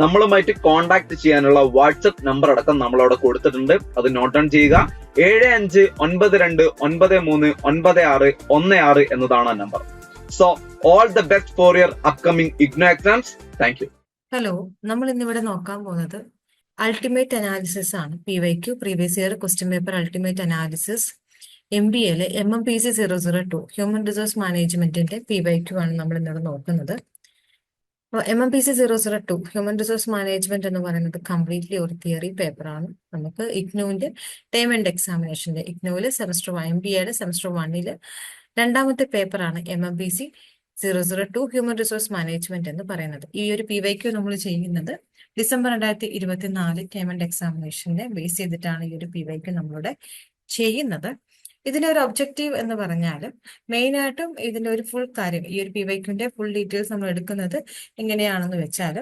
നമ്മളുമായിട്ട് കോൺടാക്ട് ചെയ്യാനുള്ള WhatsApp number അടക്കം നമ്മൾ അവിടെ കൊടുത്തിട്ടുണ്ട്. അത് നോട്ട് ഡൗൺ ചെയ്യുക. ഏഴ് അഞ്ച് ഒൻപത് രണ്ട് ഒൻപത് മൂന്ന് ഒൻപത് ആറ് ഒന്ന് ആറ് എന്നതാണ് ആ number so all the best for your upcoming IGNOU exams thank you hello നമ്മൾ ഇന്നിവിടെ നോക്കാൻ പോകുന്നത് അൾട്ടിമേറ്റ് അനാലിസിസ് ആണ്. P Y Q previous year question paper ultimate analysis M B എയിലെ M M P C zero zero two human resource മാനേജ്മെന്റിന്റെ P Y Q ആണ് നമ്മൾ ഇന്നിവിടെ നോക്കുന്നത്. M M P C zero zero two human resource management എന്ന് പറയുന്നത് completely ഒരു theory പേപ്പറാണ് നമുക്ക് ഇഗ്നോവിന്റെ ടേം ആൻഡ് എക്സാമിനേഷന്റെ ഇഗ്നോയിൽ സെമസ്റ്റർ വൺ എം ബി എയുടെ സെമസ്റ്റർ വണ്ണിൽ രണ്ടാമത്തെ പേപ്പറാണ് M M P C zero zero two human resource management എന്ന് പറയുന്നത്. ഈ ഒരു പി വൈ ക്യു നമ്മൾ ചെയ്യുന്നത് ഡിസംബർ രണ്ടായിരത്തി ഇരുപത്തിനാല് ടേം ആൻഡ് എക്സാമിനേഷനെ ബേസ് ചെയ്തിട്ടാണ് ഈ ഒരു പി വൈ ക്യു നമ്മളുടെ ചെയ്യുന്നത്. ഇതിന്റെ ഒരു ഒബ്ജക്റ്റീവ് എന്ന് പറഞ്ഞാൽ മെയിൻ ആയിട്ടും ഇതിന്റെ ഒരു ഫുൾ കാര്യം ഈ ഒരു പി വൈക്യുന്റെ ഫുൾ ഡീറ്റെയിൽസ് നമ്മൾ എടുക്കുന്നത് എങ്ങനെയാണെന്ന് വെച്ചാൽ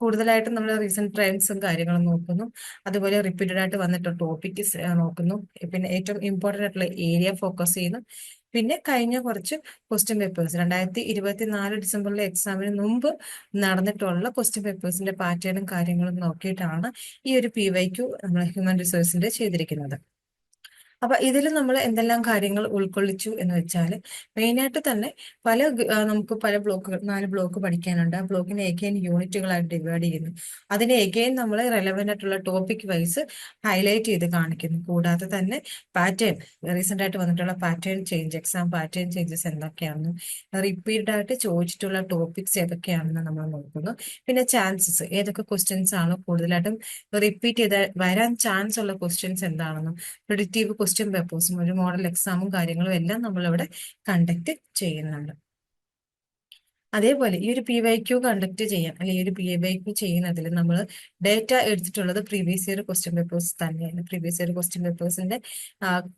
കൂടുതലായിട്ടും നമ്മൾ റീസെന്റ് ട്രെൻഡ്സും കാര്യങ്ങളും നോക്കുന്നു. അതുപോലെ റിപ്പീറ്റഡ് ആയിട്ട് വന്നിട്ട് ടോപ്പിക്സ് നോക്കുന്നു. പിന്നെ ഏറ്റവും ഇമ്പോർട്ടന്റ് ആയിട്ടുള്ള ഏരിയ ഫോക്കസ് ചെയ്യുന്നു. പിന്നെ കഴിഞ്ഞ കുറച്ച് ക്വസ്റ്റ്യൻ പേപ്പേഴ്സ് രണ്ടായിരത്തി ഇരുപത്തി നാല് ഡിസംബറിലെ എക്സാമിന് മുമ്പ് നടന്നിട്ടുള്ള ക്വസ്റ്റ്യൻ പേപ്പേഴ്സിന്റെ പാറ്റേണും കാര്യങ്ങളും നോക്കിയിട്ടാണ് ഈ ഒരു പി വൈ ക്യു നമ്മൾ ഹ്യൂമൻ റിസോഴ്സിന്റെ ചെയ്തിരിക്കുന്നത്. അപ്പൊ ഇതിൽ നമ്മൾ എന്തെല്ലാം കാര്യങ്ങൾ ഉൾക്കൊള്ളിച്ചു എന്ന് വെച്ചാൽ മെയിനായിട്ട് തന്നെ പല നമുക്ക് പല ബ്ലോക്കുകൾ നാല് ബ്ലോക്ക് പഠിക്കാനുണ്ട്. ആ ബ്ലോക്കിനെ എഗെയിൻ യൂണിറ്റുകളായിട്ട് ഡിവൈഡ് ചെയ്യുന്നു. അതിനെ എഗെയിൻ നമ്മൾ റെലവെന്റ് ആയിട്ടുള്ള ടോപ്പിക് വൈസ് ഹൈലൈറ്റ് ചെയ്ത് കാണിക്കുന്നു. കൂടാതെ തന്നെ പാറ്റേൺ റീസെന്റ് ആയിട്ട് വന്നിട്ടുള്ള pattern change exam pattern changes എന്തൊക്കെയാണെന്നും റിപ്പീറ്റഡ് ആയിട്ട് ചോദിച്ചിട്ടുള്ള ടോപ്പിക്സ് ഏതൊക്കെയാണെന്ന് നമ്മൾ നോക്കുന്നു. പിന്നെ ചാൻസസ് ഏതൊക്കെ ക്വസ്റ്റ്യൻസ് ആണ് കൂടുതലായിട്ടും റിപ്പീറ്റ് ചെയ്ത വരാൻ ചാൻസ് ഉള്ള ക്വസ്റ്റ്യൻസ് എന്താണെന്നും പ്രിഡിക്റ്റീവ് ക്വസ്റ്റ്യൻ പേപ്പേഴ്സും ഒരു മോഡൽ എക്സാമും കാര്യങ്ങളും എല്ലാം നമ്മളിവിടെ കണ്ടക്ട് ചെയ്യുന്നുണ്ട്. അതേപോലെ ഈ ഒരു പി വൈ ക്യു കണ്ടക്ട് ചെയ്യാൻ അല്ലെങ്കിൽ ഈ ഒരു പി വൈ ക്യു ചെയ്യുന്നതിൽ നമ്മൾ ഡേറ്റ എടുത്തിട്ടുള്ളത് പ്രീവിയസ് ഇയർ ക്വസ്റ്റ്യൻ പേപ്പേഴ്സ് തന്നെയാണ്. പ്രീവിയസ് ഇയർ ക്വസ്റ്റ്യൻ പേപ്പേഴ്സിന്റെ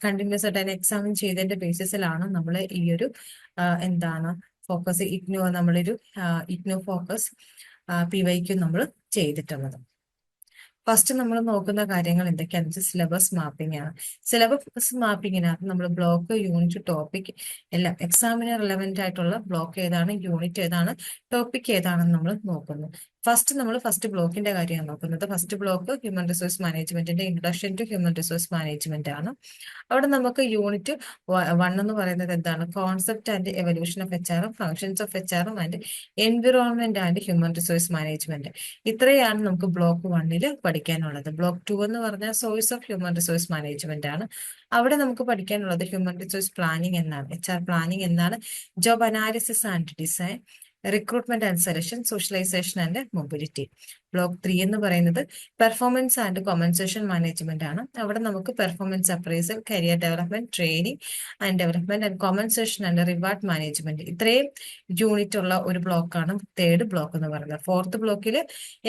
കണ്ടിന്യൂസ് ആയിട്ട് എക്സാമിൻ ചെയ്തതിന്റെ ബേസിസിലാണ് നമ്മൾ ഈ ഒരു എന്താണ് ഫോക്കസ് ഇഗ്നോ നമ്മളൊരു IGNOU focus P Y Q നമ്മൾ ചെയ്തിട്ടുള്ളത്. ഫസ്റ്റ് നമ്മൾ നോക്കുന്ന കാര്യങ്ങൾ എന്തൊക്കെയാണെന്ന് വെച്ചാൽ സിലബസ് മാപ്പിംഗ് ആണ്. സിലബസ് മാപ്പിങ്ങിനകത്ത് നമ്മൾ ബ്ലോക്ക് യൂണിറ്റ് ടോപ്പിക് എല്ലാം എക്സാമിന് റിലവെന്റ് ആയിട്ടുള്ള ബ്ലോക്ക് ഏതാണ് യൂണിറ്റ് ഏതാണ് ടോപ്പിക് ഏതാണെന്ന് നമ്മൾ നോക്കുന്നു. ഫസ്റ്റ് നമ്മൾ ഫസ്റ്റ് ബ്ലോക്കിന്റെ കാര്യമാണ് നോക്കുന്നത്. ഫസ്റ്റ് ബ്ലോക്ക് ഹ്യൂമൻ റിസോഴ്സ് മാനേജ്മെന്റിന്റെ introduction to human resource management ആണ്. അവിടെ നമുക്ക് യൂണിറ്റ് വൺ എന്ന് പറയുന്നത് എന്താണ്? Concept and evolution of H ആറും ഫങ്ഷൻസ് ഓഫ് എച്ച് ആറും and environment and human resource management ഇത്രയാണ് നമുക്ക് ബ്ലോക്ക് വണ്ണിൽ പഠിക്കാനുള്ളത്. ബ്ലോക്ക് ടു എന്ന് പറഞ്ഞാൽ source of human resource management ആണ്. അവിടെ നമുക്ക് പഠിക്കാനുള്ളത് ഹ്യൂമൻ റിസോഴ്സ് പ്ലാനിംഗ് എന്നാണ്. എച്ച് ആർ പ്ലാനിംഗ് എന്നാണ്. Job analysis and design recruitment and selection socialisation and mobility block three എന്ന് പറയുന്നത് പെർഫോമൻസ് ആൻഡ് കോമ്പൻസേഷൻ മാനേജ്മെന്റ് ആണ്. അവിടെ നമുക്ക് performance appraisal career development training and development and compensation and reward management ഇത്രയും unit ഉള്ള ഒരു ബ്ലോക്കാണ് തേർഡ് ബ്ലോക്ക് എന്ന് പറയുന്നത്. ഫോർത്ത് ബ്ലോക്കിൽ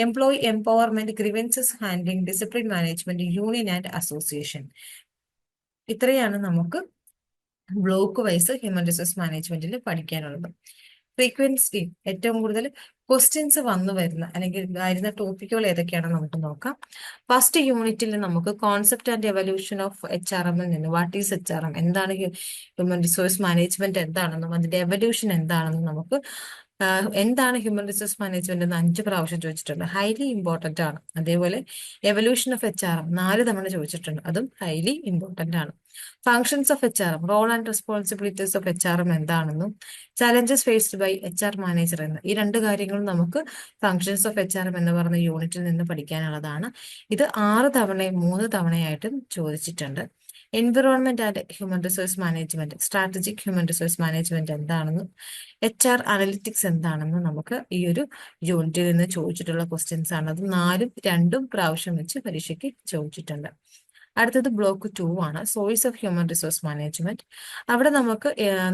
employee empowerment grievances handling discipline management union and association ഇത്രയാണ് നമുക്ക് ബ്ലോക്ക് വൈസ് ഹ്യൂമൻ റിസോഴ്സ് മാനേജ്മെന്റിൽ പഠിക്കാനുള്ളത്. ഫ്രീക്വൻസി ഏറ്റവും കൂടുതൽ ക്വസ്റ്റ്യൻസ് വന്നു വരുന്ന അല്ലെങ്കിൽ വരുന്ന ടോപ്പിക്കുകൾ ഏതൊക്കെയാണെന്ന് നമുക്ക് നോക്കാം. ഫസ്റ്റ് യൂണിറ്റിൽ നമുക്ക് concept and evolution of H R എമ്മിൽ നിന്ന് what is H R M എന്താണ് ഹ്യൂമൻ റിസോഴ്സ് മാനേജ്മെന്റ് എന്താണെന്നും അതിന്റെ എവല്യൂഷൻ എന്താണെന്നും നമുക്ക് എന്താണ് ഹ്യൂമൻ റിസോഴ്സ് മാനേജ്മെന്റ് എന്ന് അഞ്ച് പ്രാവശ്യം ചോദിച്ചിട്ടുണ്ട്. ഹൈലി ഇമ്പോർട്ടന്റ് ആണ്. അതേപോലെ evolution of H R M നാല് തവണ ചോദിച്ചിട്ടുണ്ട്. അതും ഹൈലി ഇമ്പോർട്ടന്റ് ആണ്. Functions of H R M role and responsibilities of H R M എന്താണെന്നും challenges faced by H R manager എന്ന്. ഈ രണ്ട് കാര്യങ്ങളും നമുക്ക് functions of H R M എന്ന് പറഞ്ഞ യൂണിറ്റിൽ നിന്ന് പഠിക്കാനുള്ളതാണ്. ഇത് ആറ് തവണയും മൂന്ന് തവണയായിട്ടും ചോദിച്ചിട്ടുണ്ട്. Environment and human resource management strategic human resource management എന്താണെന്നും എച്ച് ആർ അനലിറ്റിക്സ് എന്താണെന്നും നമുക്ക് ഈ ഒരു യൂണിറ്റിൽ നിന്ന് ചോദിച്ചിട്ടുള്ള ക്വസ്റ്റ്യൻസ് ആണ്. അത് നാലും രണ്ടും പ്രാവശ്യം വെച്ച് പരീക്ഷയ്ക്ക് ചോദിച്ചിട്ടുണ്ട്. അടുത്തത് ബ്ലോക്ക് ടു ആണ്. Source of human resource management അവിടെ നമുക്ക്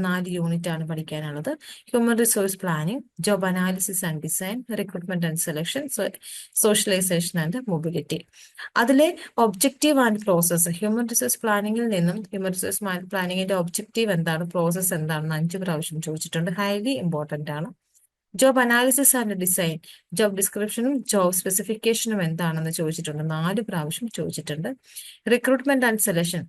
നാല് യൂണിറ്റ് ആണ് പഠിക്കാനുള്ളത്. Human resource planning job analysis and design recruitment and selection socialisation and mobility അതിലെ objective and process human resource പ്ലാനിങ്ങിൽ നിന്നും ഹ്യൂമൻ റിസോഴ്സ് പ്ലാനിങ്ങിന്റെ ഒബ്ജക്റ്റീവ് എന്താണ് പ്രോസസ്സ് എന്താണെന്ന് അഞ്ച് പ്രാവശ്യം ചോദിച്ചിട്ടുണ്ട്. ഹൈലി ഇമ്പോർട്ടന്റ് ആണ്. Job analysis and design job ഡിസ്ക്രിപ്ഷനും job സ്പെസിഫിക്കേഷനും എന്താണെന്ന് ചോദിച്ചിട്ടുണ്ട്. നാല് പ്രാവശ്യം ചോദിച്ചിട്ടുണ്ട്. Recruitment and selection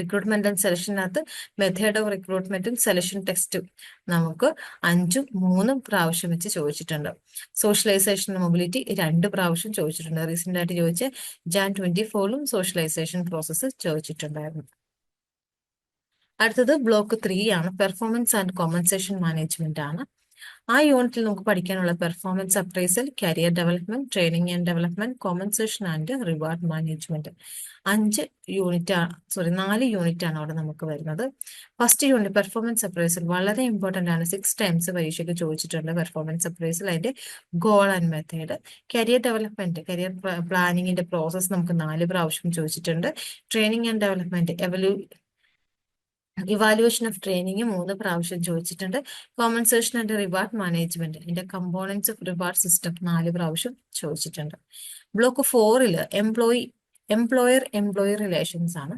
recruitment and സെലക്ഷനകത്ത് method of റിക്രൂട്ട്മെന്റും സെലക്ഷൻ ടെക്സ്റ്റും നമുക്ക് അഞ്ചും മൂന്നും പ്രാവശ്യം വെച്ച് ചോദിച്ചിട്ടുണ്ട്. സോഷ്യലൈസേഷൻ മൊബിലിറ്റി രണ്ട് പ്രാവശ്യം ചോദിച്ചിട്ടുണ്ട്. റീസെന്റ് ആയിട്ട് ചോദിച്ച ജാൻ ട്വന്റി ഫോറിലും സോഷ്യലൈസേഷൻ പ്രോസസ്സ് ചോദിച്ചിട്ടുണ്ടായിരുന്നു. അടുത്തത് ബ്ലോക്ക് ത്രീ ആണ്. പെർഫോമൻസ് ആൻഡ് കോമ്പൻസേഷൻ മാനേജ്മെന്റ് ആണ്. ആ യൂണിറ്റിൽ നമുക്ക് പഠിക്കാനുള്ള performance appraisal career development training and development compensation and reward management അഞ്ച് യൂണിറ്റ് സോറി നാല് യൂണിറ്റ് ആണ് അവിടെ നമുക്ക് വരുന്നത്. ഫസ്റ്റ് യൂണിറ്റ് പെർഫോമൻസ് അപ്രൈസൽ വളരെ ഇമ്പോർട്ടന്റ് ആണ്. സിക്സ് ടൈംസ് പരീക്ഷയ്ക്ക് ചോദിച്ചിട്ടുണ്ട് പെർഫോമൻസ് അപ്രൈസൽ അതിന്റെ goal and method career development career പ്ലാനിങ്ങിന്റെ process നമുക്ക് നാല് പ്രാവശ്യം ചോദിച്ചിട്ടുണ്ട്. Training and development എവല്യൂ evaluation of training മൂന്ന് പ്രാവശ്യം ചോദിച്ചിട്ടുണ്ട്. കോമ്പൻസേഷൻ ആൻഡ് റിവാർഡ് മാനേജ്മെന്റ് ഇതിന്റെ കമ്പോണൻസ് ഓഫ് റിവാർഡ് സിസ്റ്റം നാല് പ്രാവശ്യം ചോദിച്ചിട്ടുണ്ട്. ബ്ലോക്ക് ഫോറിൽ എംപ്ലോയി എംപ്ലോയർ എംപ്ലോയി റിലേഷൻസ് ആണ്.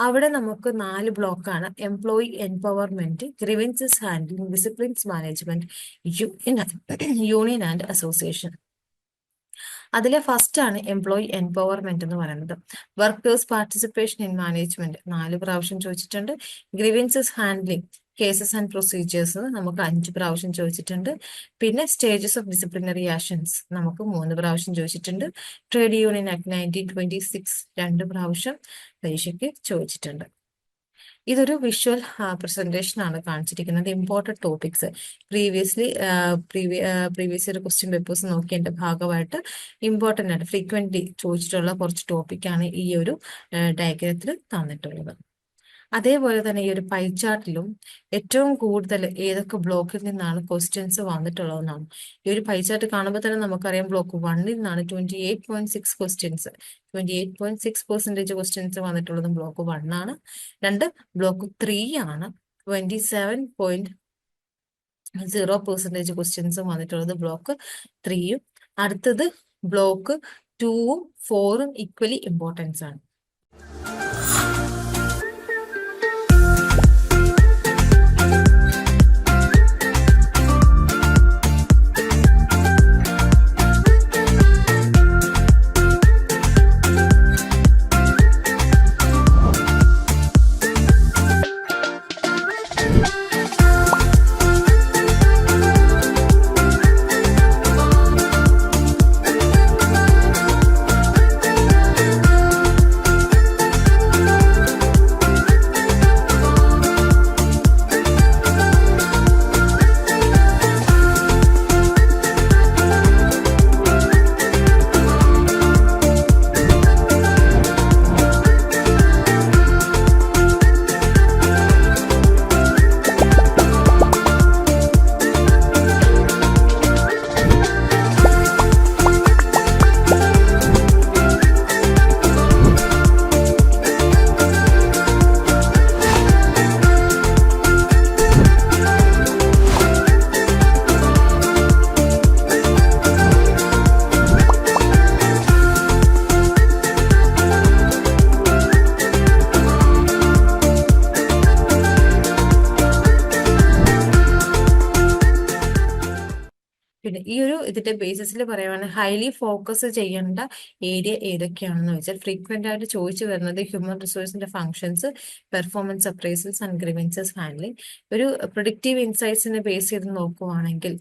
അവിടെ നമുക്ക് നാല് ബ്ലോക്കാണ് employee empowerment grievances handling disciplines management union and association അതിലെ ഫസ്റ്റ് ആണ് എംപ്ലോയി എംപവർമെന്റ് എന്ന് പറയുന്നത്. വർക്കേഴ്സ് പാർട്ടിസിപ്പേഷൻ ഇൻ മാനേജ്മെന്റ് നാല് പ്രാവശ്യം ചോദിച്ചിട്ടുണ്ട്. Grievances handling cases and procedures നമുക്ക് അഞ്ച് പ്രാവശ്യം ചോദിച്ചിട്ടുണ്ട്. പിന്നെ സ്റ്റേജസ് ഓഫ് ഡിസിപ്ലിനറി ആക്ഷൻസ് നമുക്ക് മൂന്ന് പ്രാവശ്യം ചോദിച്ചിട്ടുണ്ട്. Trade union act nineteen twenty six രണ്ട് പ്രാവശ്യം പരീക്ഷയ്ക്ക് ചോദിച്ചിട്ടുണ്ട്. ഇതൊരു വിഷ്വൽ പ്രസന്റേഷൻ ആണ് കാണിച്ചിരിക്കുന്നത്. ഇമ്പോർട്ടന്റ് ടോപ്പിക്സ് പ്രീവിയസ്ലി പ്രീവിയസ് ഒരു ക്വസ്റ്റ്യൻ പേപ്പേഴ്സ് നോക്കിയതിന്റെ ഭാഗമായിട്ട് ഇമ്പോർട്ടന്റ് ആയിട്ട് ഫ്രീക്വന്റ്ലി ചോദിച്ചിട്ടുള്ള കുറച്ച് ടോപ്പിക്കാണ് ഈ ഒരു ഡയഗ്രത്തിൽ തന്നിട്ടുള്ളത്. അതേപോലെ തന്നെ ഈ ഒരു പൈ ചാർട്ടിലും ഏറ്റവും കൂടുതൽ ഏതൊക്കെ ബ്ലോക്കിൽ നിന്നാണ് ക്വസ്റ്റ്യൻസ് വന്നിട്ടുള്ളതെന്നാണ്. ഈ ഒരു പൈ ചാർട്ട് കാണുമ്പോൾ തന്നെ നമുക്കറിയാം ബ്ലോക്ക് വണ്ണിൽ നിന്നാണ് twenty eight point six questions twenty eight point six percentage questions വന്നിട്ടുള്ളതും block one ആണ്. രണ്ട് ബ്ലോക്ക് ത്രീ ആണ്. Twenty seven point zero percentage questions വന്നിട്ടുള്ളത് ബ്ലോക്ക് ത്രീയും അടുത്തത് ബ്ലോക്ക് ടൂവും ഫോറും ഈക്വലി ഇമ്പോർട്ടൻസ് ആണ്. ഇതിന്റെ ബേസിസിൽ പറയുവാണെങ്കിൽ ഹൈലി ഫോക്കസ് ചെയ്യേണ്ട ഏരിയ ഏതൊക്കെയാണെന്ന് വെച്ചാൽ ഫ്രീക്വന്റ് ആയിട്ട് ചോദിച്ചു വരുന്നത് human റിസോഴ്സിന്റെ functions performance appraisals and grievances handling ഒരു പ്രൊഡക്റ്റീവ് ഇൻസൈറ്റ്സിനെ ബേസ് ചെയ്ത് നോക്കുവാണെങ്കിൽ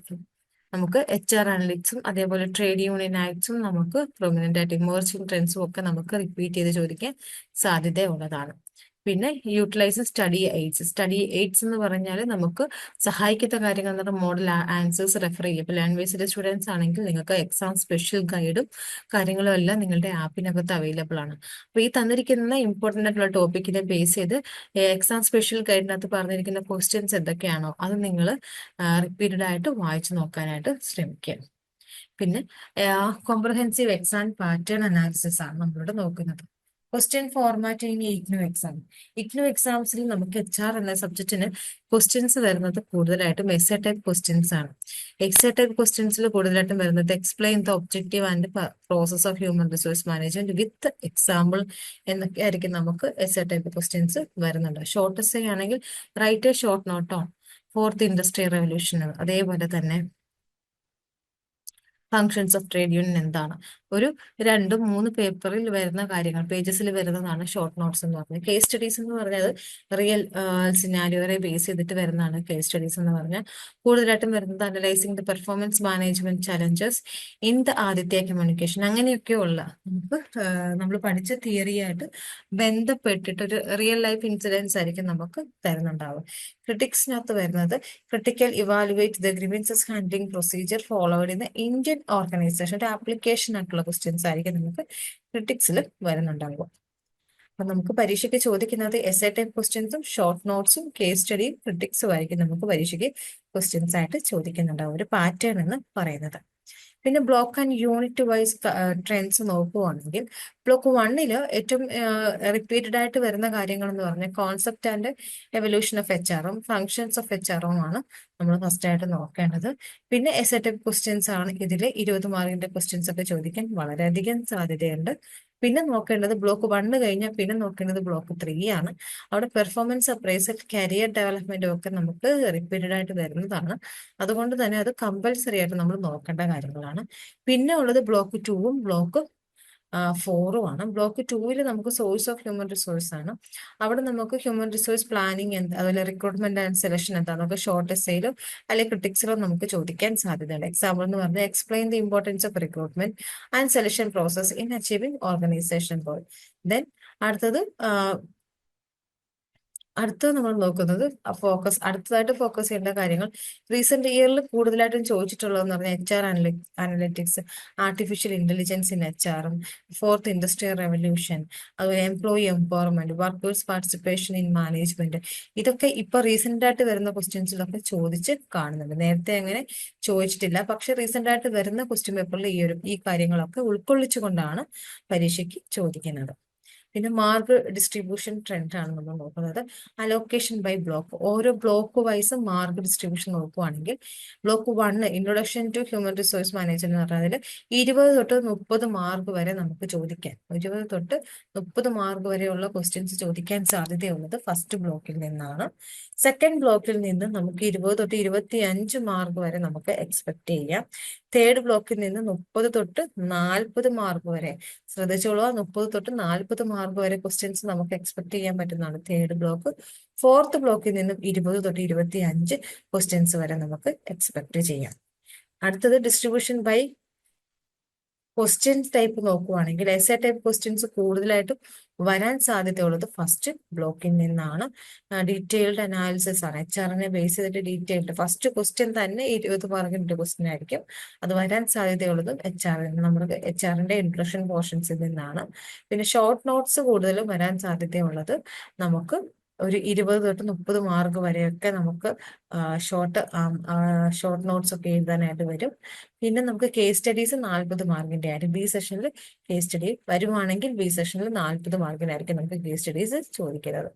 നമുക്ക് എച്ച് ആർ അനലിറ്റിക്സും അതേപോലെ ട്രേഡ് യൂണിയൻ ആക്ട്സും നമുക്ക് പ്രൊമിനന്റ് ആയിട്ട് ഇമേർജിംഗ് ട്രെൻഡ്സും ഒക്കെ നമുക്ക് റിപ്പീറ്റ് ചെയ്ത് ചോദിക്കാൻ സാധ്യതയുള്ളതാണ്. പിന്നെ utilise study aids study aids എന്ന് പറഞ്ഞാൽ നമുക്ക് സഹായിക്കുന്ന കാര്യങ്ങൾ എന്ന് പറഞ്ഞാൽ മോഡൽ ആൻസേഴ്സ് റെഫർ ചെയ്യും. ഇപ്പോൾ ലാംഗ്വേജിലെ സ്റ്റുഡൻസ് ആണെങ്കിൽ നിങ്ങൾക്ക് എക്സാം സ്പെഷ്യൽ ഗൈഡും കാര്യങ്ങളും എല്ലാം നിങ്ങളുടെ ആപ്പിനകത്ത് അവൈലബിൾ ആണ്. അപ്പോൾ ഈ തന്നിരിക്കുന്ന ഇമ്പോർട്ടന്റ് ആയിട്ടുള്ള ടോപ്പിക്കിനെ ബേസ് ചെയ്ത് എക്സാം സ്പെഷ്യൽ ഗൈഡിനകത്ത് പറഞ്ഞിരിക്കുന്ന ക്വസ്റ്റ്യൻസ് എന്തൊക്കെയാണോ അത് നിങ്ങൾ റിപ്പീറ്റഡ് ആയിട്ട് വായിച്ചു നോക്കാനായിട്ട് ശ്രമിക്കുക. പിന്നെ കോംപ്രഹെൻസീവ് എക്സാം പാറ്റേൺ അനാലിസിസ് ആണ് നമ്മളിവിടെ നോക്കുന്നത്. ക്വസ്റ്റ്യൻ ഫോർമാറ്റ് ഇനി ഇഗ്നു എക്സാം ഇഗ്നു എക്സാംസിൽ നമുക്ക് എച്ച് ആർ എന്ന സബ്ജക്റ്റിന് ക്വസ്റ്റ്യൻസ് വരുന്നത് കൂടുതലായിട്ടും എസ് ടൈപ്പ് ക്വസ്റ്റ്യൻസ് ആണ്. എക്സ് ടൈപ്പ് ക്വസ്റ്റ്യൻസിൽ കൂടുതലായിട്ടും വരുന്നത് explain the objective and process of human resource management with example എന്നൊക്കെ ആയിരിക്കും നമുക്ക് എസ് ടൈപ്പ് ക്വസ്റ്റ്യൻസ് വരുന്നുണ്ട്. ഷോർട്ട് എസ് ആണെങ്കിൽ write a short note on fourth industrial revolution അതേപോലെ തന്നെ ഫങ്ഷൻസ് ഓഫ് ട്രേഡ് യൂണിയൻ എന്താണ്? ഒരു രണ്ട് മൂന്ന് പേപ്പറിൽ വരുന്ന കാര്യങ്ങൾ പേജസിൽ വരുന്നതാണ് ഷോർട്ട് നോട്ട്സ് എന്ന് പറഞ്ഞത്. കേസ് സ്റ്റഡീസ് എന്ന് പറഞ്ഞത് റിയൽ സിനാരിയോറെ ബേസ് ചെയ്തിട്ട് വരുന്നതാണ് കേസ് സ്റ്റഡീസ് എന്ന് പറഞ്ഞാൽ. കൂടുതലായിട്ടും വരുന്നത് analysing the performance management challenges in the Aditya communication അങ്ങനെയൊക്കെയുള്ള നമുക്ക് നമ്മൾ പഠിച്ച തിയറിയായിട്ട് ബന്ധപ്പെട്ടിട്ട് ഒരു റിയൽ ലൈഫ് ഇൻസിഡൻസ് ആയിരിക്കും നമുക്ക് തരുന്നുണ്ടാവുക. ക്രിട്ടിക്സിനകത്ത് വരുന്നത് critical evaluate the grievances handling procedure followed in the Indian organisation ഒരു ആപ്ലിക്കേഷൻ ആയിട്ടുള്ള ക്വസ്റ്റ്യൻസ് ആയിരിക്കും നമുക്ക് ക്രിറ്റിക്സിൽ വരുന്നുണ്ടാവുക. അപ്പൊ നമുക്ക് പരീക്ഷയ്ക്ക് ചോദിക്കുന്നത് എസ് എ ടൈപ്പ് ക്വസ്റ്റ്യൻസും ഷോർട്ട് നോട്ട്സും കേസ് സ്റ്റഡിയും ക്രിറ്റിക്സും ആയിരിക്കും നമുക്ക് പരീക്ഷയ്ക്ക് ക്വസ്റ്റ്യൻസ് ആയിട്ട് ചോദിക്കുന്നുണ്ടാവും ഒരു പാറ്റേൺ എന്ന് പറയുന്നത്. പിന്നെ block and unit wise trends നോക്കുകയാണെങ്കിൽ ബ്ലോക്ക് വണ്ണിൽ ഏറ്റവും റിപ്പീറ്റഡ് ആയിട്ട് വരുന്ന കാര്യങ്ങൾ എന്ന് പറഞ്ഞാൽ concept and evolution of H ആറും ഫങ്ഷൻസ് ഓഫ് എച്ച് ആറും ആണ് നമ്മൾ ഫസ്റ്റ് ആയിട്ട് നോക്കേണ്ടത്. പിന്നെ എസ് എ ക്വസ്റ്റ്യൻസ് ആണ് ഇതിൽ ഇരുപത് മാർക്കിന്റെ ക്വസ്റ്റ്യൻസ് ഒക്കെ ചോദിക്കാൻ വളരെയധികം സാധ്യതയുണ്ട്. പിന്നെ നോക്കേണ്ടത് ബ്ലോക്ക് വണ്ണ് കഴിഞ്ഞാൽ പിന്നെ നോക്കേണ്ടത് ബ്ലോക്ക് ത്രീ ആണ്. അവിടെ പെർഫോമൻസ് അപ്രൈസൽ കരിയർ ഡെവലപ്മെന്റും ഒക്കെ നമുക്ക് റിപ്പീറ്റഡ് ആയിട്ട് വരുന്നതാണ്. അതുകൊണ്ട് തന്നെ അത് കമ്പൽസറി ആയിട്ട് നമ്മൾ നോക്കേണ്ട കാര്യങ്ങളാണ്. പിന്നെ ഉള്ളത് ബ്ലോക്ക് ടൂവും ബ്ലോക്ക് ഫോറും ആണ്. ബ്ലോക്ക് ടൂവിൽ നമുക്ക് സോഴ്സ് ഓഫ് ഹ്യൂമൻ റിസോഴ്സ് ആണ്. അവിടെ നമുക്ക് ഹ്യൂമൻ റിസോഴ്സ് പ്ലാനിങ് എന്താ അതുപോലെ റിക്രൂട്ട്മെന്റ് ആൻഡ് സെലക്ഷൻ എന്താ നമുക്ക് ഷോർട്ട് എസ്സയിലും അല്ലെങ്കിൽ ക്രിട്ടിക്സിലും നമുക്ക് ചോദിക്കാൻ സാധ്യതയുണ്ട് എക്സാമ്പിൾ എന്ന് പറഞ്ഞാൽ explain the importance of recruitment and selection process in achieving organisation goal then അടുത്തത് അടുത്തത് നമ്മൾ നോക്കുന്നത് ഫോക്കസ് അടുത്തതായിട്ട് ഫോക്കസ് ചെയ്യേണ്ട കാര്യങ്ങൾ റീസെന്റ് ഇയറിൽ കൂടുതലായിട്ടും ചോദിച്ചിട്ടുള്ളതെന്ന് പറഞ്ഞാൽ H R analytics artificial intelligence in H ആറും ഫോർത്ത് ഇൻഡസ്ട്രിയൽ റെവല്യൂഷൻ അതുപോലെ employee empowerment workers participation in management ഇതൊക്കെ ഇപ്പൊ റീസെന്റ് ആയിട്ട് വരുന്ന ക്വസ്റ്റ്യൻസിലൊക്കെ ചോദിച്ച് കാണുന്നുണ്ട്. നേരത്തെ അങ്ങനെ ചോദിച്ചിട്ടില്ല. പക്ഷെ റീസെന്റ് ആയിട്ട് വരുന്ന ക്വസ്റ്റ്യൻ പേപ്പറിൽ ഈ ഒരു ഈ കാര്യങ്ങളൊക്കെ ഉൾക്കൊള്ളിച്ചുകൊണ്ടാണ് പരീക്ഷയ്ക്ക് ചോദിക്കുന്നത്. പിന്നെ മാർക്ക് ഡിസ്ട്രിബ്യൂഷൻ ട്രെൻഡ് ആണ് നമ്മൾ നോക്കുന്നത്. അലോക്കേഷൻ ബൈ ബ്ലോക്ക് ഓരോ ബ്ലോക്ക് വൈസ് മാർക്ക് ഡിസ്ട്രിബ്യൂഷൻ നോക്കുവാണെങ്കിൽ block one introduction to human resource management എന്ന് പറഞ്ഞാൽ ഇരുപത് തൊട്ട് മുപ്പത് മാർക്ക് വരെ നമുക്ക് ചോദിക്കാൻ. ഇരുപത് തൊട്ട് മുപ്പത് മാർക്ക് വരെയുള്ള ക്വസ്റ്റ്യൻസ് ചോദിക്കാൻ സാധ്യതയുള്ളത് ഫസ്റ്റ് ബ്ലോക്കിൽ നിന്നാണ്. സെക്കൻഡ് ബ്ലോക്കിൽ നിന്ന് നമുക്ക് ഇരുപത് തൊട്ട് ഇരുപത്തി അഞ്ച് മാർക്ക് വരെ നമുക്ക് എക്സ്പെക്ട് ചെയ്യാം. തേർഡ് ബ്ലോക്കിൽ നിന്ന് മുപ്പത് തൊട്ട് നാൽപ്പത് മാർക്ക് വരെ. ശ്രദ്ധിച്ചോളൂ മുപ്പത് തൊട്ട് നാൽപ്പത് മാർക്ക് വരെ ക്വസ്റ്റ്യൻസ് നമുക്ക് എക്സ്പെക്ട് ചെയ്യാൻ പറ്റുന്നതാണ് തേർഡ് ബ്ലോക്ക് ഫോർത്ത് ബ്ലോക്കിൽ നിന്നും ഇരുപത് തൊട്ട് ഇരുപത്തി അഞ്ച് ക്വസ്റ്റ്യൻസ് വരെ നമുക്ക് എക്സ്പെക്ട് ചെയ്യാം. അടുത്തത് ഡിസ്ട്രിബ്യൂഷൻ ബൈ ക്വസ്റ്റ്യൻ ടൈപ്പ് നോക്കുവാണെങ്കിൽ എസ് എ ടൈപ്പ് ക്വസ്റ്റ്യൻസ് കൂടുതലായിട്ടും വരാൻ സാധ്യതയുള്ളത് ഫസ്റ്റ് ബ്ലോക്കിൽ നിന്നാണ്. ഡീറ്റെയിൽഡ് അനാലിസിസ് ആണ്. എച്ച് ആറിനെ ബേസ് ചെയ്തിട്ട് ഡീറ്റെയിൽഡ് ഫസ്റ്റ് ക്വസ്റ്റ്യൻ തന്നെ ഇരുപത് മാർക്കിന്റെ ക്വസ്റ്റ്യൻ ആയിരിക്കും. അത് വരാൻ സാധ്യതയുള്ളത് എച്ച് ആറിൽ നമ്മുടെ എച്ച് ആറിന്റെ ഇൻട്രഷൻ പോർഷൻസിൽ നിന്നാണ്. പിന്നെ ഷോർട്ട് നോട്ട്സ് കൂടുതലും വരാൻ സാധ്യതയുള്ളത് നമുക്ക് ഒരു ഇരുപത് തൊട്ട് മുപ്പത് മാർക്ക് വരെയൊക്കെ നമുക്ക് ഷോർട്ട് ഷോർട്ട് നോട്ട്സ് ഒക്കെ എഴുതാനായിട്ട് വരും. പിന്നെ നമുക്ക് കേസ് സ്റ്റഡീസ് നാൽപ്പത് മാർക്കിന്റെ ആയിരിക്കും. ബി സെഷനിൽ കേസ് സ്റ്റഡി വരുവാണെങ്കിൽ ബി സെഷനിൽ നാൽപ്പത് മാർക്കിനായിരിക്കും നമുക്ക് കേസ് സ്റ്റഡീസ് ചോദിക്കുന്നത്.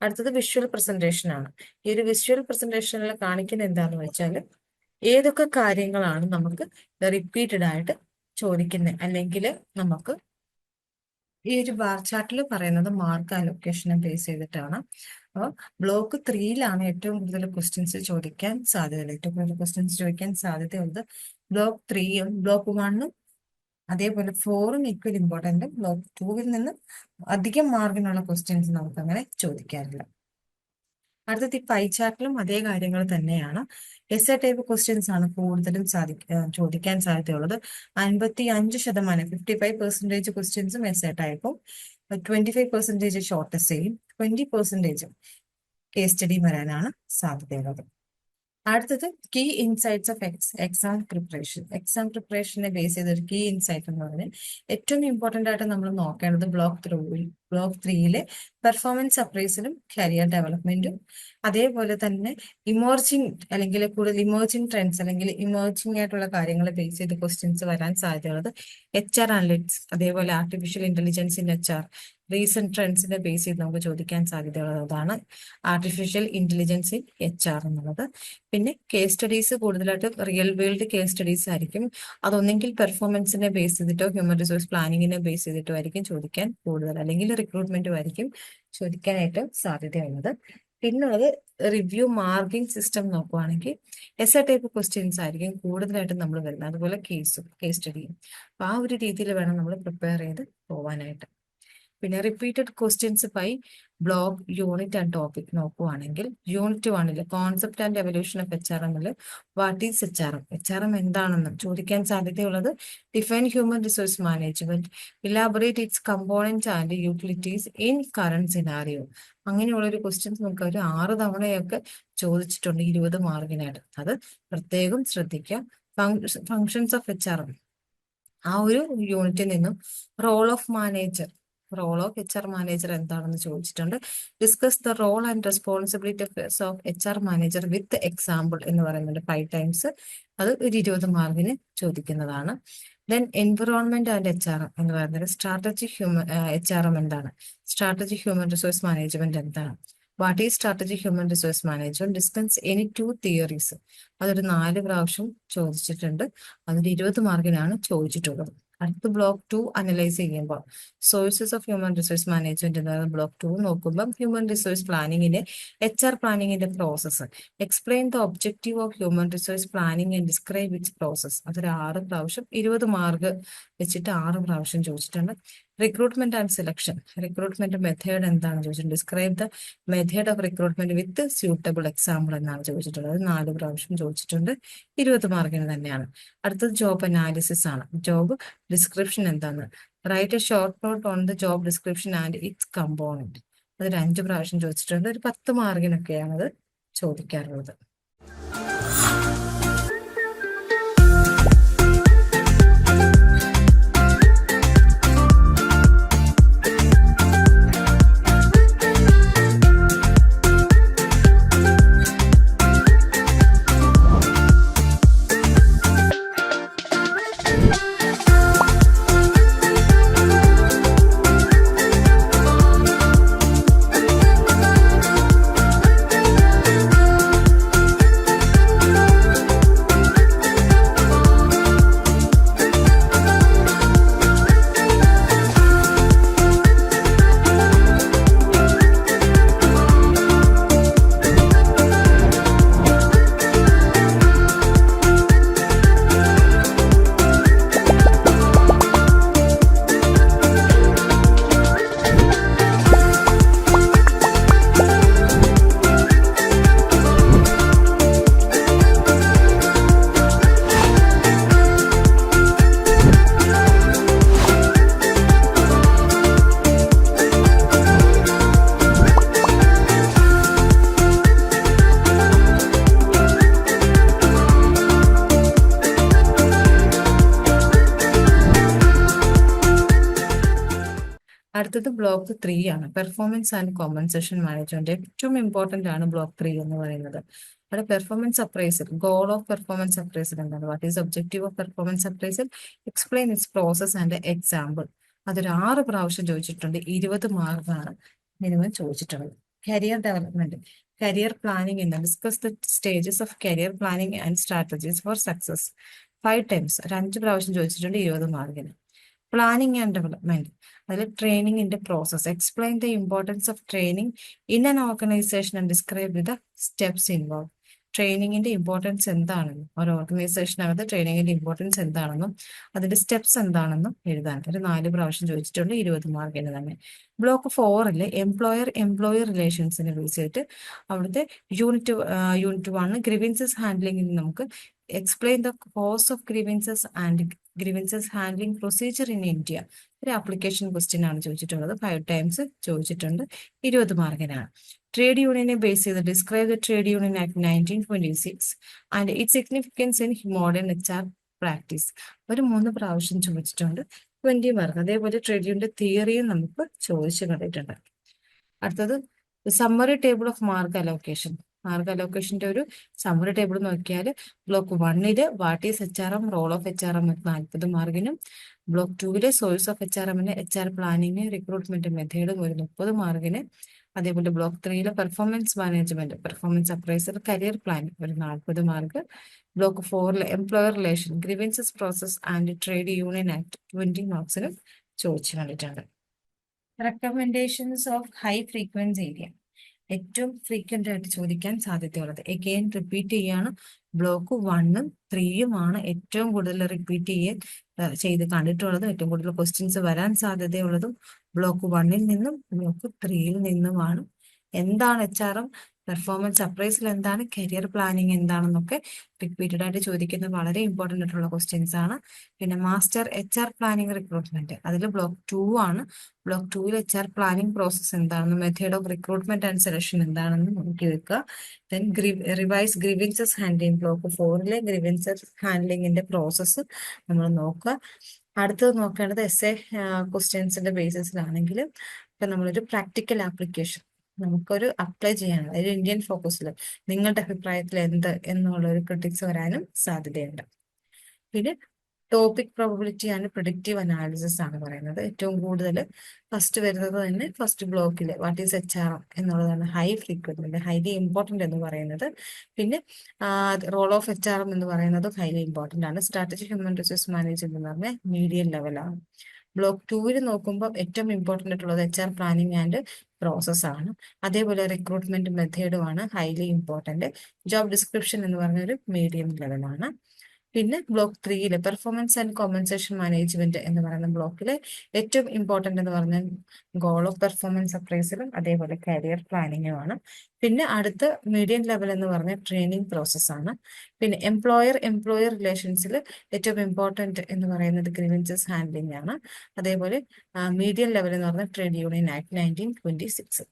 അടുത്തത് വിഷ്വൽ പ്രസന്റേഷൻ ആണ്. ഈ ഒരു വിഷ്വൽ പ്രസന്റേഷനിൽ കാണിക്കുന്ന എന്താന്ന് വെച്ചാൽ ഏതൊക്കെ കാര്യങ്ങളാണ് നമുക്ക് റിപ്പീറ്റഡ് ആയിട്ട് ചോദിക്കുന്നത് അല്ലെങ്കിൽ നമുക്ക് ഈ ഒരു ബാർ ചാർട്ടിൽ പറയുന്നത് മാർക്ക് അലൊക്കേഷനെ ബേസ് ചെയ്തിട്ടാണ്. അപ്പോൾ ബ്ലോക്ക് ത്രീയിലാണ് ഏറ്റവും കൂടുതൽ ക്വസ്റ്റ്യൻസ് ചോദിക്കാൻ സാധ്യതയുള്ളത്. ഏറ്റവും കൂടുതൽ ക്വസ്റ്റ്യൻസ് ചോദിക്കാൻ സാധ്യതയുള്ളത് ബ്ലോക്ക് ത്രീയും ബ്ലോക്ക് വണ്ണും അതേപോലെ ഫോറും ഈക്വൽ ഇമ്പോർട്ടന്റും ബ്ലോക്ക് ടൂവിൽ നിന്ന് അധികം മാർക്കിനുള്ള ക്വസ്റ്റ്യൻസ് നമുക്ക് അങ്ങനെ ചോദിക്കാറില്ല. അടുത്തത് ഈ പൈ ചാർട്ടിലും അതേ കാര്യങ്ങൾ തന്നെയാണ്. എസ് എ ടൈപ്പ് ക്വസ്റ്റ്യൻസ് ആണ് കൂടുതലും സാധിക്ക ചോദിക്കാൻ സാധ്യതയുള്ളത്. അൻപത്തി അഞ്ച് ശതമാനം ഫിഫ്റ്റി ഫൈവ് പെർസെന്റേജ് ക്വസ്റ്റ്യൻസും എസ് എ ടൈപ്പും ട്വന്റി ഫൈവ് പെർസെന്റേജ് ഷോർട്ട് എസ്സേയും ട്വന്റി പെർസെന്റേജും കേസ് സ്റ്റഡി വരാനാണ് സാധ്യതയുള്ളത്. അടുത്തത് key insights of X exam preparation exam പ്രിപ്പറേഷനെ ബേസ് ചെയ്ത ഒരു കീ ഇൻസൈറ്റ് എന്ന് പറഞ്ഞാൽ ഏറ്റവും ഇമ്പോർട്ടന്റ് ആയിട്ട് നമ്മൾ നോക്കേണ്ടത് ബ്ലോക്ക് ത്രൂ ബ്ലോക്ക് ത്രീയിലെ പെർഫോമൻസ് അപ്രൈസലും കരിയർ ഡെവലപ്മെന്റും അതേപോലെ തന്നെ ഇമോർജിങ് അല്ലെങ്കിൽ കൂടുതൽ ഇമോർജിങ് ട്രെൻഡ്സ് അല്ലെങ്കിൽ ഇമോർജിങ് ആയിട്ടുള്ള കാര്യങ്ങളെ ബേസ് ചെയ്ത് ക്വസ്റ്റ്യൻസ് വരാൻ സാധ്യതയുള്ളത് എച്ച് ആർ അനലിറ്റിക്സ് അതേപോലെ artificial intelligence in H R recent ട്രെൻഡ്സിനെ base ചെയ്ത് നമുക്ക് ചോദിക്കാൻ സാധ്യതയുള്ളതാണ് artificial intelligence in H R എന്നുള്ളത്. പിന്നെ കേസ് സ്റ്റഡീസ് കൂടുതലായിട്ട് റിയൽ വേൾഡ് കേസ് സ്റ്റഡീസ് ആയിരിക്കും. അതൊന്നെങ്കിൽ പെർഫോമൻസിനെ ബേസ് ചെയ്തിട്ടോ ഹ്യൂമൻ റിസോഴ്സ് പ്ലാനിങ്ങിനെ ബേസ് ചെയ്തിട്ടോ ആയിരിക്കും ചോദിക്കാൻ കൂടുതൽ. അല്ലെങ്കിൽ റിക്രൂട്ട്മെന്റും ആയിരിക്കും ചോദിക്കാനായിട്ട് സാധ്യതയുള്ളത്. പിന്നുള്ളത് റിവ്യൂ മാർക്കിംഗ് സിസ്റ്റം നോക്കുവാണെങ്കിൽ എസ് എ ടൈപ്പ് ക്വസ്റ്റ്യൻസ് ആയിരിക്കും കൂടുതലായിട്ടും നമ്മൾ വരുന്നത്. അതുപോലെ കേസും കേസ് സ്റ്റഡിയും അപ്പൊ ആ ഒരു രീതിയിൽ വേണം നമ്മൾ പ്രിപ്പയർ ചെയ്ത് പോവാനായിട്ട്. പിന്നെ repeated questions by block unit and topic നോക്കുവാണെങ്കിൽ യൂണിറ്റ് വണ്ണിൽ concept and evolution of H R എമ്മിൽ what is H R M H R M എന്താണെന്നും ചോദിക്കാൻ സാധ്യതയുള്ളത് define human resource management elaborate its components and utilities in current scenario അങ്ങനെയുള്ള ഒരു questions നമുക്ക് ഒരു ആറ് തവണയൊക്കെ ചോദിച്ചിട്ടുണ്ട് ഇരുപത് മാർക്കിനായിട്ട് അത് പ്രത്യേകം ശ്രദ്ധിക്കുക. Functions of H R M ആ ഒരു യൂണിറ്റിൽ നിന്നും role of manager role of H R manager എന്താണെന്ന് ചോദിച്ചിട്ടുണ്ട്. Discuss the role and responsibility of H R manager with example എന്ന് പറയുന്നുണ്ട് ഫൈവ് ടൈംസ്. അത് ഒരു ഇരുപത് മാർക്കിന് ചോദിക്കുന്നതാണ്. Then environment and H R എന്ന് പറയുന്നത് strategy human H R M എന്താണ്? സ്ട്രാറ്റജി ഹ്യൂമൻ റിസോഴ്സ് മാനേജ്മെന്റ് എന്താണ്? What is strategy human resource management? Discuss any two theories. അതൊരു നാല് പ്രാവശ്യം ചോദിച്ചിട്ടുണ്ട്. അതിൽ ഇരുപത് മാർക്കിനാണ് ചോദിച്ചിട്ടുള്ളത്. അടുത്ത ബ്ലോക്ക് ടു അനലൈസ് ചെയ്യുമ്പോൾ sources of human resource management എന്ന് ബ്ലോക്ക് ടു നോക്കുമ്പോൾ ഹ്യൂമൻ റിസോഴ്സ് പ്ലാനിങ്ങിന്റെ H R പ്ലാനിങ്ങിന്റെ process explain the objective of human resource planning and describe its process അതൊരു ആറ് പ്രാവശ്യം ഇരുപത് മാർക്ക് വെച്ചിട്ട് ആറ് പ്രാവശ്യം ചോദിച്ചിട്ടുണ്ട് recruitment and selection recruitment method എന്താണ് ചോദിച്ചിട്ടുണ്ട്? Describe the method of recruitment with suitable example എന്നാണ് ചോദിച്ചിട്ടുള്ളത്. നാല് പ്രാവശ്യം ചോദിച്ചിട്ടുണ്ട്. ഇരുപത് മാർക്കിന് തന്നെയാണ്. അടുത്തത് ജോബ് അനാലിസിസ് ആണ്. ജോബ് ഡിസ്ക്രിപ്ഷൻ എന്താണ്? Write a short note on the job description and its component അതൊരു അഞ്ച് പ്രാവശ്യം ചോദിച്ചിട്ടുണ്ട്. ഒരു പത്ത് അത് ചോദിക്കാറുള്ളത്. ബ്ലോക്ക് ത്രീ ആണ്. പെർഫോമൻസ് ആൻഡ് കോമ്പൻസേഷൻ മാനേജ്മെന്റ് ഏറ്റവും ഇമ്പോർട്ടന്റ് ആണ് ബ്ലോക്ക് ത്രീ എന്ന് പറയുന്നത്. അവിടെ performance appraisal goal of performance appraisal എന്താണ്? What is objective of performance appraisal explain its process and example അതൊരു ആറ് പ്രാവശ്യം ചോദിച്ചിട്ടുണ്ട്. ഇരുപത് മാർക്കാണ് മിനിമം ചോദിച്ചിട്ടുള്ളത്. കരിയർ ഡെവലപ്മെന്റ് കരിയർ പ്ലാനിങ് എന്താണ് discuss the stages of career planning and strategies for success five times ഒരു അഞ്ച് പ്രാവശ്യം ചോദിച്ചിട്ടുണ്ട് ഇരുപത് മാർക്കിന് പ്ലാനിങ് ആൻഡ് ഡെവലപ്മെന്റ് അതിൽ ട്രെയിനിങ്ങിന്റെ process explain the importance of training in an organisation and describe the steps involve ട്രെയിനിങ്ങിന്റെ importance എന്താണെന്നും ഒരു ഓർഗനൈസേഷനകത്ത് ട്രെയിനിങ്ങിന്റെ ഇമ്പോർട്ടൻസ് എന്താണെന്നും അതിന്റെ സ്റ്റെപ്സ് എന്താണെന്നും എഴുതാൻ. ഒരു നാല് പ്രാവശ്യം ചോദിച്ചിട്ടുണ്ട് ഇരുപത് മാർക്കിന് തന്നെ. ബ്ലോക്ക് ഫോറിൽ എംപ്ലോയർ എംപ്ലോയർ റിലേഷൻസിനെ ചെയ്തിട്ട് അവിടുത്തെ യൂണിറ്റ് യൂണിറ്റ് വൺ ഗ്രിവിൻസസ് ഹാൻഡ്ലിംഗിൽ നമുക്ക് explain the cause of grievances and grievances handling procedure in India ഒരു ആപ്ലിക്കേഷൻ ക്വസ്റ്റ്യൻ ആണ് ചോദിച്ചിട്ടുള്ളത്. ഫൈവ് ടൈംസ് ചോദിച്ചിട്ടുണ്ട്. ഇരുപത് മാർക്കിനാണ്. ട്രേഡ് യൂണിയനെ ബേസ് ചെയ്ത് describe the trade union act nineteen twenty six and it significance in modern H R practice ഒരു മൂന്ന് പ്രാവശ്യം ചോദിച്ചിട്ടുണ്ട്. ട്വന്റി മാർക്ക് അതേപോലെ ട്രേഡ് യൂണിയന്റെ തിയറിയും നമുക്ക് ചോദിച്ചു കണ്ടിട്ടുണ്ട്. അടുത്തത് summary table of mark allocation mark അലോക്കേഷന്റെ ഒരു സമ്മറി ടേബിൾ നോക്കിയാൽ ബ്ലോക്ക് വണ്ണിൽ what is H R M role of H R M നാൽപ്പത് മാർക്കിനും ബ്ലോക്ക് ടൂവിൽ സോഴ്സ് ഓഫ് എച്ച് ആർ എമ്മിന് എച്ച് ആർ പ്ലാനിങ് റിക്രൂട്ട്മെന്റ് മെത്തേഡും ഒരു മുപ്പത് മാർക്കിന് അതേപോലെ block ത്രീയിലെ performance management performance appraiser career plan ഒരു നാൽപ്പത് mark block ഫോറിലെ employer relation grievances process and trade union act twenty മാർക്സിനും ചോദിച്ചു കണ്ടിട്ടുണ്ട്. Recommendations of high frequency area ഏറ്റവും ഫ്രീക്വന്റ് ആയിട്ട് ചോദിക്കാൻ സാധ്യതയുള്ളത്. എഗെയിൻ റിപ്പീറ്റ് ചെയ്യാണ്. ബ്ലോക്ക് വണ്ണും ത്രീയുമാണ് ഏറ്റവും കൂടുതൽ റിപ്പീറ്റ് ചെയ്യ ചെയ്ത് കണ്ടിട്ടുള്ളതും. ഏറ്റവും കൂടുതൽ ക്വസ്റ്റ്യൻസ് വരാൻ സാധ്യതയുള്ളതും ബ്ലോക്ക് വണ്ണിൽ നിന്നും ബ്ലോക്ക് ത്രീയിൽ നിന്നുമാണ്. എന്താണ് H R M performance appraisal എന്താണ് കരിയർ പ്ലാനിങ് എന്താണെന്നൊക്കെ റിപ്പീറ്റഡ് ആയിട്ട് ചോദിക്കുന്ന വളരെ ഇമ്പോർട്ടന്റ് ആയിട്ടുള്ള ക്വസ്റ്റ്യൻസ് ആണ്. പിന്നെ master H R planning recruitment അതിൽ ബ്ലോക്ക് ടു ആണ്. ബ്ലോക്ക് ടുവിൽ എച്ച് ആർ പ്ലാനിങ് പ്രോസസ് എന്താണെന്ന് method of recruitment and selection എന്താണെന്ന് നോക്കി വെക്കുക. Then revise grievances handling block ഫോറിലെ grievances ഹാൻഡ്ലിങ്ങിന്റെ പ്രോസസ്സ് നമ്മൾ നോക്കുക. അടുത്തത് നോക്കേണ്ടത് എസ് എ ക്വസ്റ്റ്യൻസിന്റെ ബേസിസിലാണെങ്കിൽ ഇപ്പൊ നമ്മളൊരു പ്രാക്ടിക്കൽ ആപ്ലിക്കേഷൻ നമുക്കൊരു അപ്ലൈ ചെയ്യാനുള്ള ഒരു ഇന്ത്യൻ ഫോക്കസിൽ നിങ്ങളുടെ അഭിപ്രായത്തിൽ എന്ത് എന്നുള്ള ഒരു ക്രിട്ടിക്സ് വരാനും സാധ്യതയുണ്ട്. പിന്നെ topic probability and predictive analysis ആണ് പറയുന്നത്. ഏറ്റവും കൂടുതൽ ഫസ്റ്റ് വരുന്നത് തന്നെ ഫസ്റ്റ് ബ്ലോക്കിൽ വാട്ട് ഈസ് എച്ച് ആർ എന്നുള്ളതാണ്. ഹൈ ഫ്രീക്വന്റ് ഹൈലി ഇമ്പോർട്ടന്റ് എന്ന് പറയുന്നത്. പിന്നെ റോൾ ഓഫ് എച്ച് ആർ എന്ന് പറയുന്നത് ഹൈലി ഇമ്പോർട്ടന്റ് ആണ്. സ്ട്രാറ്റജി ഹ്യൂമൻ റിസോഴ്സ് മാനേജ്മെന്റ് എന്ന് പറഞ്ഞാൽ മീഡിയം ലെവലാണ് ബ്ലോക്ക് ടൂവിൽ നോക്കുമ്പോൾ ഏറ്റവും ഇമ്പോർട്ടന്റ് ആയിട്ടുള്ളത് H R planning and process ആണ്. അതേപോലെ റിക്രൂട്ട്മെന്റ് മെത്തേഡുമാണ് ഹൈലി ഇമ്പോർട്ടന്റ് ജോബ് ഡിസ്ക്രിപ്ഷൻ എന്ന് പറഞ്ഞ ഒരു മീഡിയം ലെവലാണ് പിന്നെ ബ്ലോക്ക് ത്രീയിൽ പെർഫോമൻസ് ആൻഡ് കോമ്പൻസേഷൻ മാനേജ്മെന്റ് എന്ന് പറയുന്ന ബ്ലോക്കിലെ ഏറ്റവും ഇമ്പോർട്ടന്റ് എന്ന് പറഞ്ഞാൽ ഗോൾ ഓഫ് പെർഫോമൻസ് അപ്രൈസലും അതേപോലെ കരിയർ പ്ലാനിങ്ങുമാണ് പിന്നെ അടുത്ത മീഡിയം ലെവൽ എന്ന് പറഞ്ഞ ട്രെയിനിങ് പ്രോസസ്സാണ് പിന്നെ എംപ്ലോയർ എംപ്ലോയർ റിലേഷൻസിൽ ഏറ്റവും ഇമ്പോർട്ടന്റ് എന്ന് പറയുന്നത് ഗ്രീവൻസസ് ഹാൻഡ്ലിംഗ് ആണ്. അതേപോലെ മീഡിയം ലെവൽ എന്ന് പറഞ്ഞാൽ trade union act nineteen twenty six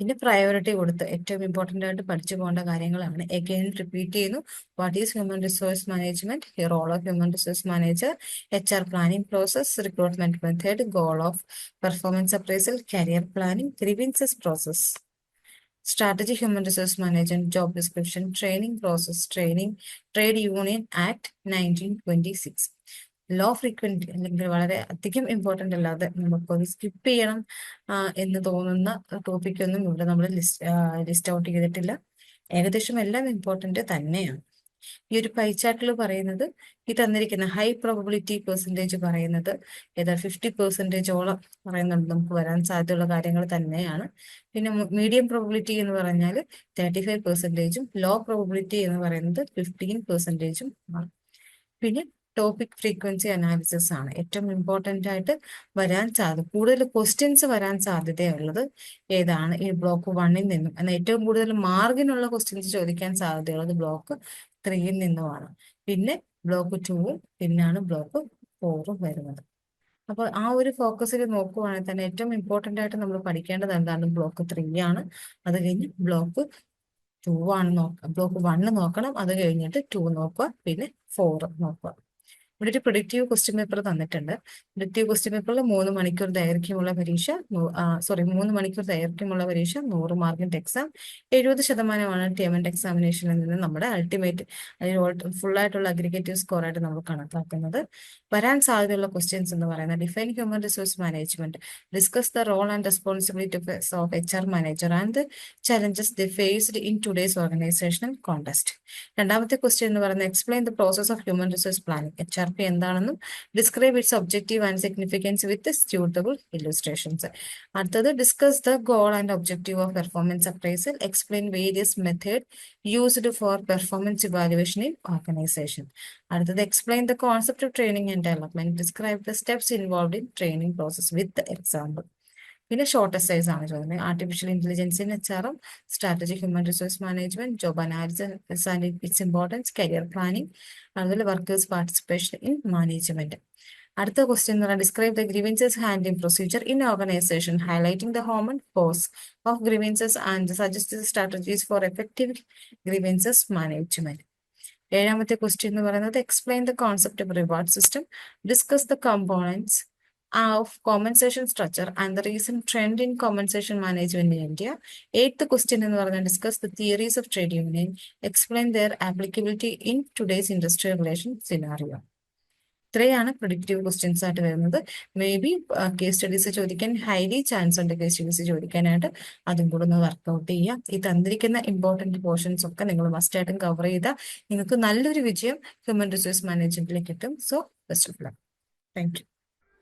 പിന്നെ പ്രയോറിറ്റി കൊടുത്ത് ഏറ്റവും ഇമ്പോർട്ടന്റ് ആയിട്ട് പഠിച്ചു പോകേണ്ട കാര്യങ്ങളാണ്. എഗെയിൻ റിപ്പീറ്റ് ചെയ്യുന്നു. What is human resource management role of human resource manager H R planning process recruitment method goal of performance appraisal career planning grievances process strategy human resource management job description training process training trade union act nineteen twenty six low frequency അല്ലെങ്കിൽ വളരെ അധികം important അല്ലാതെ നമുക്കൊന്ന് skip ചെയ്യണം എന്ന് തോന്നുന്ന topic ഒന്നും ഇവിടെ നമ്മൾ ലിസ്റ്റ് ലിസ്റ്റ് ഔട്ട് ചെയ്തിട്ടില്ല. ഏകദേശം എല്ലാം ഇമ്പോർട്ടന്റ് തന്നെയാണ്. ഈ ഒരു പൈ ചാർട്ടിൽ പറയുന്നത് ഈ തന്നിരിക്കുന്ന ഹൈ പ്രോബിലിറ്റി പെർസെന്റേജ് പറയുന്നത് ഏതാ ഫിഫ്റ്റി പെർസെന്റേജോളം പറയുന്നുണ്ട്. നമുക്ക് വരാൻ സാധ്യതയുള്ള കാര്യങ്ങൾ തന്നെയാണ്. പിന്നെ മീഡിയം പ്രോബിലിറ്റി എന്ന് പറഞ്ഞാൽ തേർട്ടി ഫൈവ് പെർസെന്റേജും ലോ പ്രോബിലിറ്റി എന്ന് പറയുന്നത് ഫിഫ്റ്റീൻ പെർസെന്റേജും ആണ്. പിന്നെ ടോപ്പിക് ഫ്രീക്വൻസി അനാലിസിസ് ആണ്. ഏറ്റവും ഇമ്പോർട്ടന്റ് ആയിട്ട് വരാൻ സാധ്യത കൂടുതൽ ക്വസ്റ്റ്യൻസ് വരാൻ സാധ്യതയുള്ളത് ഏതാണ്? ഈ ബ്ലോക്ക് വണ്ണിൽ നിന്നും. എന്നാൽ ഏറ്റവും കൂടുതൽ മാർഗിനുള്ള ക്വസ്റ്റ്യൻസ് ചോദിക്കാൻ സാധ്യതയുള്ളത് ബ്ലോക്ക് ത്രീയിൽ നിന്നുമാണ്. പിന്നെ ബ്ലോക്ക് ടൂവും പിന്നാണ് ബ്ലോക്ക് ഫോറും വരുന്നത്. അപ്പോൾ ആ ഒരു ഫോക്കസിൽ നോക്കുവാണെങ്കിൽ തന്നെ ഏറ്റവും ഇമ്പോർട്ടന്റ് ആയിട്ട് നമ്മൾ പഠിക്കേണ്ടത് എന്താണ്? ബ്ലോക്ക് ത്രീ ആണ്. അത് കഴിഞ്ഞ് ബ്ലോക്ക് ടു ആണ് നോക്കുക ബ്ലോക്ക് വണ്ണ് നോക്കണം. അത് കഴിഞ്ഞിട്ട് ടു നോക്കുക. പിന്നെ ഫോർ നോക്കുക. ഇവിടെ ഒരു പ്രൊഡക്റ്റീവ് ക്വസ്റ്റ്യൻ പേപ്പർ തന്നിട്ടുണ്ട്. പ്രൊഡക്റ്റീവ് ക്വസ്റ്റ്യൻ പേപ്പറിൽ മൂന്ന് മണിക്കൂർ ദൈർഘ്യമുള്ള പരീക്ഷ സോറി മൂന്ന് മണിക്കൂർ ദൈർഘ്യമുള്ള പരീക്ഷ നൂറ് മാർക്കിന്റെ എക്സാം എഴുപത് ശതമാനമാണ് ടേമന്റ് എക്സാമിനേഷനിൽ നിന്ന് നമ്മുടെ അൾട്ടിമേറ്റ് അല്ലെങ്കിൽ ഫുൾ ആയിട്ടുള്ള അഗ്രിഗേറ്റീവ് സ്കോർ ആയിട്ട് നമ്മൾ കണക്കാക്കുന്നത്. വരാൻ സാധ്യതയുള്ള ക്വസ്റ്റ്യൻസ് എന്ന് പറയുന്നത് define human resource management discuss the role and responsibility of H R manager and challenges the faced in today's organisational context രണ്ടാമത്തെ ക്വസ്റ്റ്യൻ എന്ന് പറയുന്നത് explain the process of human resource planning H R P എന്താണെന്നും describe its objective and significance with suitable illustrations അടുത്തത് discuss the goal and objective of performance appraisal explain various method used for performance evaluation in organisation അടുത്തത് explain the concept of training and development describe the steps involve in training process with example പിന്നെ short size ആണ് ചോദിക്കുന്നത്. Artificial intelligence in H ആറും strategy human resource management job analysis and its importance career planning അതുപോലെ workers participation in management അടുത്ത question എന്ന് പറയുന്നത് describe the grievances handling procedure in organisation highlighting the common cause of grievances and suggest strategies for effective grievances management ഏഴാമത്തെ question എന്ന് പറയുന്നത് explain the concept of reward system discuss the components of compensation structure and the recent trend in compensation management in India. Eighth question എന്ന് പറഞ്ഞാൽ discuss the theories of trade union, explain their applicability in today's industrial relation scenario. ഇത്രയാണ് predictive questions ആയിട്ട് വരുന്നത്. May be case studies ചോദിക്കാൻ highly chance ഉണ്ട് case studies ചോദിക്കാനായിട്ട്. അതും കൂടെ ഒന്ന് വർക്കൗട്ട് ചെയ്യാം. ഈ തന്നിരിക്കുന്ന ഇമ്പോർട്ടന്റ് പോർഷൻസ് ഒക്കെ നിങ്ങൾ മസ്റ്റ് ആയിട്ടും കവർ ചെയ്താൽ നിങ്ങൾക്ക് നല്ലൊരു വിജയം ഹ്യൂമൻ റിസോഴ്സ് മാനേജ്മെന്റിൽ കിട്ടും. So best of luck thank you